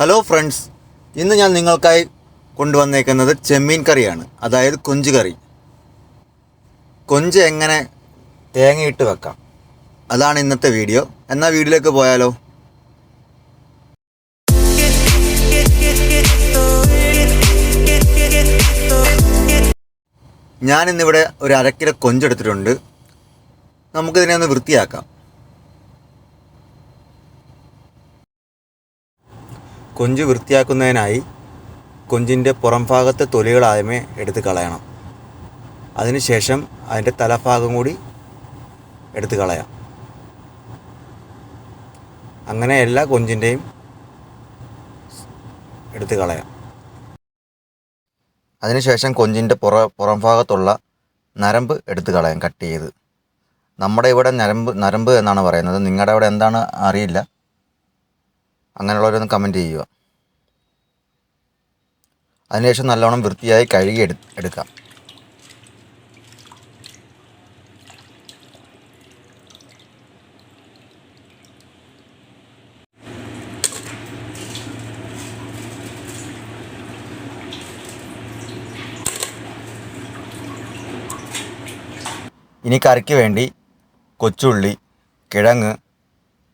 Hello friends ഇന്ന് ഞാൻ നിങ്ങൾക്കായി കൊണ്ടുവന്നേക്കുന്നത് ചെമ്മീൻ കറിയാണ്. അതായത് കൊഞ്ച് കറി. കൊഞ്ച് എങ്ങനെ തേങ്ങയിട്ട് വെക്കാം? അതാണ് ഇന്നത്തെ വീഡിയോ. എന്നാൽ വീഡിയോയിലേക്ക് പോയാലോ? ഞാനിന്നിവിടെ ഒരു അരക്കിലെ കൊഞ്ചെടുത്തിട്ടുണ്ട് നമുക്കിതിനെ ഒന്ന് വൃത്തിയാക്കാം. കൊഞ്ച് വൃത്തിയാക്കുന്നതിനായി കൊഞ്ചിന്റെ പുറം ഭാഗത്തെ തൊലികൾ ആദ്യമേ എടുത്ത് കളയണം. അതിനുശേഷം അതിന്റെ തലഭാഗം കൂടി എടുത്ത് കളയാം. അങ്ങനെ എല്ലാ കൊഞ്ചിന്റെയും എടുത്ത് കളയാം. അതിനുശേഷം കൊഞ്ചിന്റെ പുറ പുറം ഭാഗത്തുള്ള നരമ്പ് എടുത്ത് കളയാം കട്ട് ചെയ്ത്. നമ്മുടെ ഇവിടെ നരമ്പ് നരമ്പ് എന്നാണ് പറയുന്നത്. നിങ്ങളുടെ അവിടെ എന്താണ് അറിയില്ല. അങ്ങനെയുള്ളവരൊന്ന് കമന്റ് ചെയ്യുക. അതിനുശേഷം നല്ലോണം വൃത്തിയായി കഴുകി എടു എടുക്കാം. ഇനി കറിക്ക് വേണ്ടി കൊച്ചുള്ളി കിഴങ്ങ്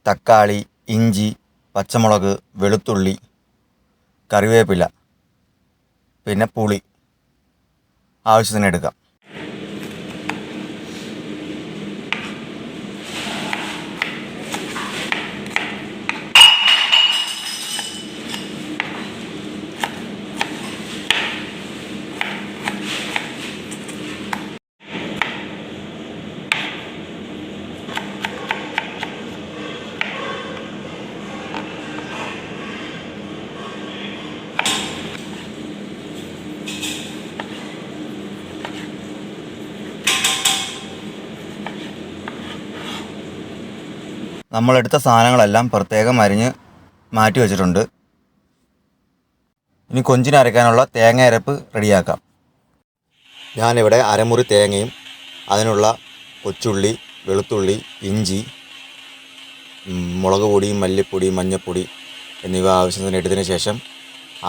തക്കാളി ഇഞ്ചി പച്ചമുളക് വെളുത്തുള്ളി കറിവേപ്പില പിന്നെ പുളി. ആവശ്യത്തിന് എടുക്കാം നമ്മളെടുത്ത സാധനങ്ങളെല്ലാം പ്രത്യേകം അരിഞ്ഞ് മാറ്റി വെച്ചിട്ടുണ്ട്. ഇനി കൊഞ്ചിന് അരയ്ക്കാനുള്ള തേങ്ങ അരപ്പ് റെഡിയാക്കാം. ഞാനിവിടെ അരമുറി തേങ്ങയും അതിനുള്ള കൊച്ചുള്ളി വെളുത്തുള്ളി ഇഞ്ചി മുളക് പൊടി മല്ലിപ്പൊടി മഞ്ഞൾപ്പൊടി എന്നിവ ആവശ്യത്തിന് എടുത്തതിന് ശേഷം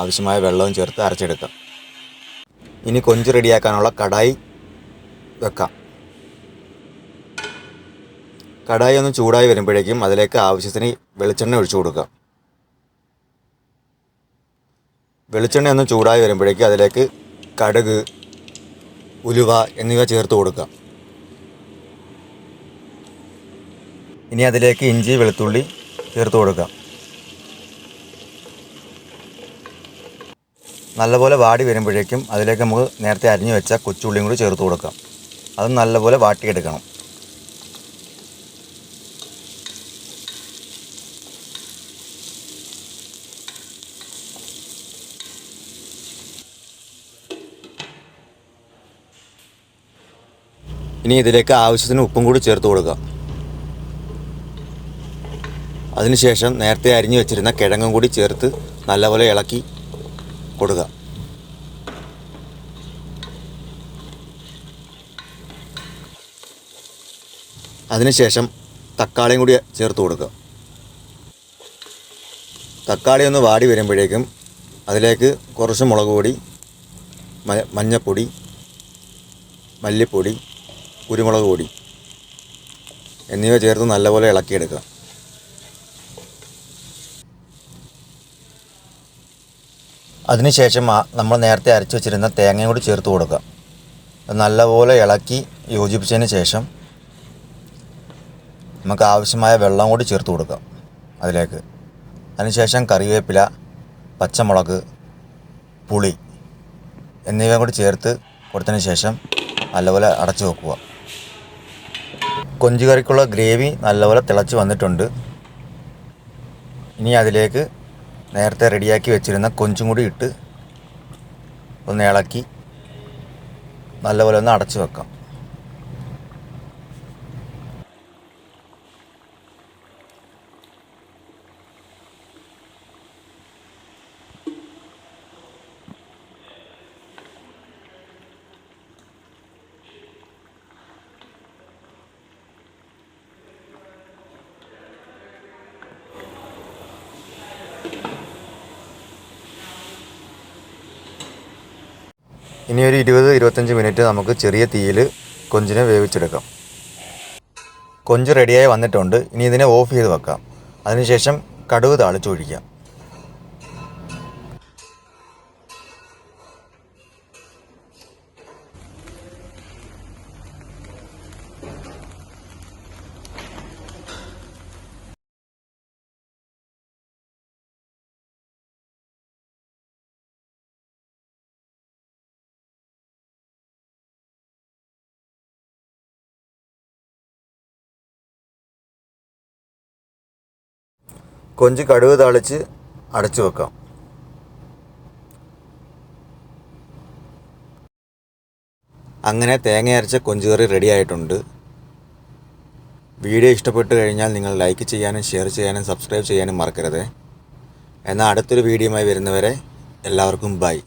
ആവശ്യമായ വെള്ളവും ചേർത്ത് അരച്ചെടുക്കാം. ഇനി കൊഞ്ച് റെഡിയാക്കാനുള്ള കടായി വെക്കാം. കടായി ഒന്ന് ചൂടായി വരുമ്പോഴേക്കും അതിലേക്ക് ആവശ്യത്തിന് വെളിച്ചെണ്ണ ഒഴിച്ചു കൊടുക്കുക. വെളിച്ചെണ്ണ ഒന്ന് ചൂടായി വരുമ്പോഴേക്കും അതിലേക്ക് കടുക് ഉലുവ എന്നിവ ചേർത്ത് കൊടുക്കുക. ഇനി അതിലേക്ക് ഇഞ്ചി വെളുത്തുള്ളി ചേർത്ത് കൊടുക്കുക. നല്ലപോലെ വാടി വരുമ്പോഴേക്കും അതിലേക്ക് നമുക്ക് നേരത്തെ അരിഞ്ഞു വെച്ച കൊച്ചുള്ളിയും കൂടി ചേർത്ത് കൊടുക്കാം അത് നല്ലപോലെ വാട്ടിയെടുക്കണം. ഇനി ഇതിലേക്ക് ആവശ്യത്തിന് ഉപ്പും കൂടി ചേർത്ത് കൊടുക്കുക അതിനുശേഷം നേരത്തെ അരിഞ്ഞു വെച്ചിരുന്ന കിഴങ്ങും കൂടി ചേർത്ത് നല്ലപോലെ ഇളക്കി കൊടുക്കുക അതിനുശേഷം തക്കാളിയും കൂടി ചേർത്ത് കൊടുക്കുക തക്കാളി ഒന്ന് വാടി വരുമ്പോഴേക്കും അതിലേക്ക് കുറച്ച് മുളക് പൊടി മഞ്ഞപ്പൊടി മല്ലിപ്പൊടി കുരുമുളക് പൊടി എന്നിവ ചേർത്ത് നല്ലപോലെ ഇളക്കിയെടുക്കുക. അതിനുശേഷം നമ്മൾ നേരത്തെ അരച്ച് വെച്ചിരുന്ന തേങ്ങയും കൂടി ചേർത്ത് കൊടുക്കുക. നല്ലപോലെ ഇളക്കി യോജിപ്പിച്ചതിന് ശേഷം നമുക്ക് ആവശ്യമായ വെള്ളം കൂടി ചേർത്ത് കൊടുക്കാം അതിലേക്ക്. അതിനുശേഷം കറിവേപ്പില പച്ചമുളക് പുളി എന്നിവയും കൂടി ചേർത്ത് കൊടുത്തതിന് ശേഷം നല്ലപോലെ അടച്ചു വെക്കുക. കൊഞ്ച് കറിക്കുള്ള ഗ്രേവി നല്ലപോലെ തിളച്ച് വന്നിട്ടുണ്ട്. ഇനി അതിലേക്ക് നേരത്തെ റെഡിയാക്കി വെച്ചിരുന്ന കൊഞ്ചും കൂടി ഇട്ട് ഒന്ന് ഇളക്കി നല്ലപോലെ ഒന്ന് അടച്ചു വെക്കാം. ഇനി ഒരു ഇരുപത് ഇരുപത്തഞ്ച് മിനിറ്റ് നമുക്ക് ചെറിയ തീയിൽ കൊഞ്ചിനെ വേവിച്ചെടുക്കാം. കൊഞ്ച് റെഡിയായി വന്നിട്ടുണ്ട്. ഇനി ഇതിനെ ഓഫ് ചെയ്ത് വെക്കാം. അതിനുശേഷം കടുവ് താളിച്ചൊഴിക്കാം കൊഞ്ച് കടുക് തളിച്ച് അടച്ചു വെക്കാം. അങ്ങനെ തേങ്ങ അരച്ച കൊഞ്ച് കറി റെഡി ആയിട്ടുണ്ട്. വീഡിയോ ഇഷ്ടപ്പെട്ട് കഴിഞ്ഞാൽ നിങ്ങൾ ലൈക്ക് ചെയ്യാനും ഷെയർ ചെയ്യാനും സബ്സ്ക്രൈബ് ചെയ്യാനും മറക്കരുത്. എന്നാൽ അടുത്തൊരു വീഡിയോയുമായി വരുന്നവരെ എല്ലാവർക്കും ബൈ